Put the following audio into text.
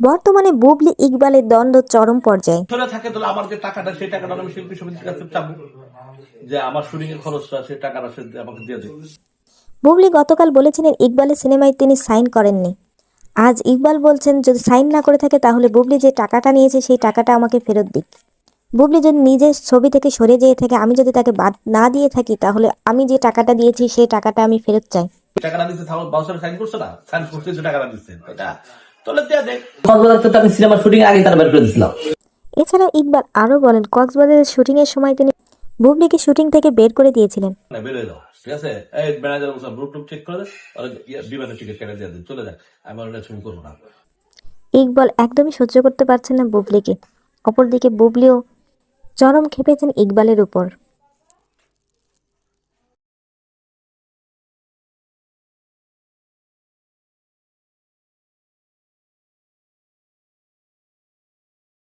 বর্তমানে বুবলি ইকবালের দ্বন্দ্ব চরম পর্যায়ে। থাকে তাহলে আমার যে টাকাটা সেই টাকাটা আমি শিল্পী সমিতির কাছে চাবো। যে আমার শুটিং এর খরচটা সেই টাকাটা সে আমাকে দিয়ে দেবে বুবলি গতকাল বলেছিলেন ইকবালের সিনেমায় তিনি সাইন করেননি। আজ ইকবাল বলছেন যদি সাইন না করে থাকে তাহলে বুবলি যে টাকাটা নিয়েছে সেই টাকাটা আমাকে ফেরত দিক। বুবলি যদি নিজের ছবি থেকে সরে যেয়ে থাকে আমি যদি তাকে বাদ না দিয়ে থাকি তাহলে আমি যে টাকাটা দিয়েছি সেই টাকাটা আমি ফেরত চাই। টাকাটা দিচ্ছে তাহলে বাউসার সাইন করছে না? সাইন করতে যে টাকাটা দিচ্ছে এটা তাহলে দিয়ে দেখ কক্সবাজার তো আমি সিনেমার শুটিং আগে তার বের করে দিয়েছিলাম এছাড়া ইকবাল আরও বলেন কক্সবাজারের শুটিংয়ের সময় তিনি বুবলিকে শুটিং থেকে বের করে দিয়েছিলেন। বেরোয় যাও ঠিক আছে? এই ম্যানেজার বলছে গ্রুপ টুপ চেক করে দে আর ইয়ে বিমানের টিকিট কেটে দিয়ে দেন চলে যাক আমি আর এটা ছবি করব না। ইকবাল একদমই সহ্য করতে পারছেন না বুবলিকে। অপরদিকে বুবলিও চরম খেপেছেন ইকবালের উপর।